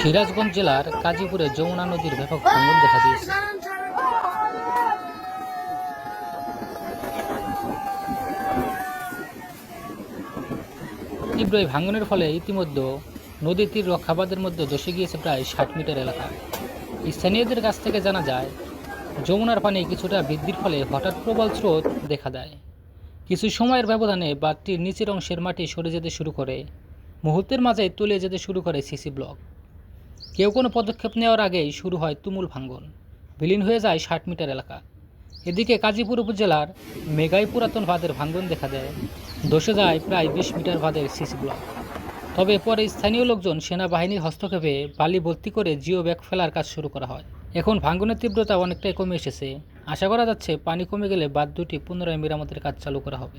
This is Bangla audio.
সিরাজগঞ্জ জেলার কাজীপুরে যমুনা নদীর ব্যাপক ভাঙন দেখা দিয়েছে। তীব্র এই ভাঙনের ফলে ইতিমধ্যে নদীর তীর রক্ষাবাদের মধ্যে ধসে গিয়েছে প্রায় ষাট মিটার এলাকা। স্থানীয়দের কাছ থেকে জানা যায়, যমুনার পানি কিছুটা বৃদ্ধির ফলে হঠাৎ প্রবল স্রোত দেখা দেয়। কিছু সময়ের ব্যবধানে বাঁধটির নিচের অংশের মাটি সরে যেতে শুরু করে। মুহূর্তের মাঝে তলিয়ে যেতে শুরু করে সিসি ব্লক। কেউ কোনো পদক্ষেপ নেওয়ার আগেই শুরু হয় তুমুল ভাঙ্গন বিলীন হয়ে যায় ষাট মিটার এলাকা। এদিকে কাজীপুর উপজেলার মেগাই পুরাতন বাঁধের ভাঙ্গন দেখা দেয়। ধসে যায় প্রায় বিশ মিটার সিসি ব্লক। তবে পরে স্থানীয় লোকজন সেনাবাহিনীর হস্তক্ষেপে বালি ভর্তি করে জিও ব্যাগ ফেলার কাজ শুরু করা হয়। এখন ভাঙ্গনের তীব্রতা অনেকটাই কমে এসেছে। আশা করা যাচ্ছে পানি কমে গেলে বাঁধ দুটি পুনরায় মেরামতের কাজ চালু করা হবে।